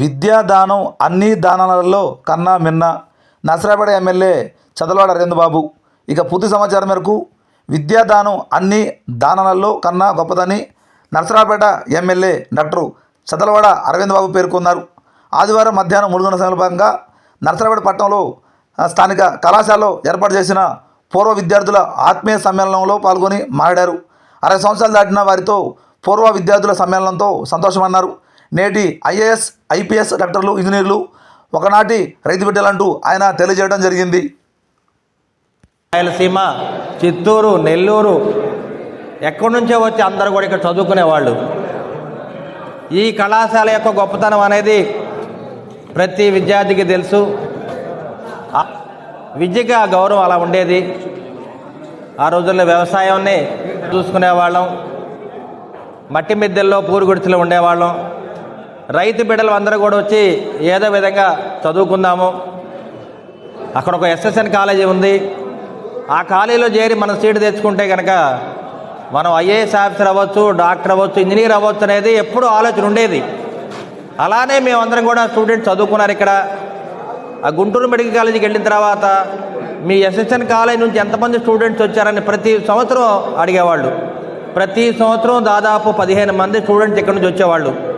విద్యాదానం అన్ని దానాలలో కన్నా మిన్న. నసరాపేట ఎమ్మెల్యే చదలవాడ అరవిందబాబు. ఇక పూర్తి సమాచారం మేరకు విద్యాదానం అన్ని దానాలలో కన్నా గొప్పదని నరసరాపేట ఎమ్మెల్యే డాక్టర్ చదలవాడ అరవింద్ బాబు పేర్కొన్నారు. ఆదివారం మధ్యాహ్నం మూడు గంటల సమయంలో నరసరాపేట పట్టణంలో స్థానిక కళాశాలలో ఏర్పాటు చేసిన పూర్వ విద్యార్థుల ఆత్మీయ సమ్మేళనంలో పాల్గొని మాట్లాడారు. అరవై సంవత్సరాలు దాటిన వారితో పూర్వ విద్యార్థుల సమ్మేళనంతో సంతోషమన్నారు. నేటి ఐఏఎస్ ఐపీఎస్ డాక్టర్లు ఇంజనీర్లు ఒకనాటి రైతు బిడ్డలంటూ ఆయన తెలియజేయడం జరిగింది. రాయలసీమ చిత్తూరు నెల్లూరు ఎక్కడి నుంచో వచ్చి అందరూ కూడా ఇక్కడ చదువుకునేవాళ్ళు. ఈ కళాశాల యొక్క గొప్పతనం అనేది ప్రతి విద్యార్థికి తెలుసు. విద్యకి ఆ గౌరవం అలా ఉండేది. ఆ రోజుల్లో వ్యవసాయాన్ని చూసుకునేవాళ్ళం. మట్టి మిద్దెల్లో పూరుగుడిసెలు ఉండేవాళ్ళం. రైతు బిడ్డలు అందరూ కూడా వచ్చి ఏదో విధంగా చదువుకుందాము. అక్కడ ఒక ఎస్ఎస్ఎన్ కాలేజీ ఉంది. ఆ కాలేజీలో చేరి మనం సీటు తెచ్చుకుంటే కనుక మనం ఐఏఎస్ ఆఫీసర్ అవ్వచ్చు డాక్టర్ అవ్వచ్చు ఇంజనీర్ అవ్వచ్చు అనేది ఎప్పుడూ ఆలోచన ఉండేది. అలానే మేమందరం కూడా స్టూడెంట్స్ చదువుకున్నారు ఇక్కడ. ఆ గుంటూరు మెడికల్ కాలేజీకి వెళ్ళిన తర్వాత మీ ఎస్ఎస్ఎన్ కాలేజ్ నుంచి ఎంతమంది స్టూడెంట్స్ వచ్చారని ప్రతి సంవత్సరం అడిగేవాళ్ళు. ప్రతి సంవత్సరం దాదాపు పదిహేను మంది స్టూడెంట్స్ ఇక్కడ నుంచి వచ్చేవాళ్ళు.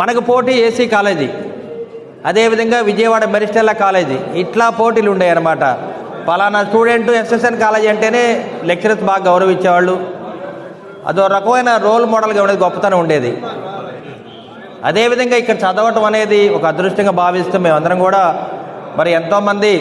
మనకు పోటీ ఏసీ కాలేజీ. అదేవిధంగా విజయవాడ మెరిస్టెల్లా కాలేజీ. ఇట్లా పోటీలు ఉండేవి అనమాట పలానా స్టూడెంట్ ఎస్ఎస్ఎన్ కాలేజీ అంటేనే లెక్చరర్స్ బాగా గౌరవించేవాళ్ళు. అదో రకమైన రోల్ మోడల్గా ఉండేది గొప్పతనం ఉండేది. అదేవిధంగా ఇక్కడ చదవటం అనేది ఒక అదృష్టంగా భావిస్తూ మేమందరం కూడా మరి ఎంతోమంది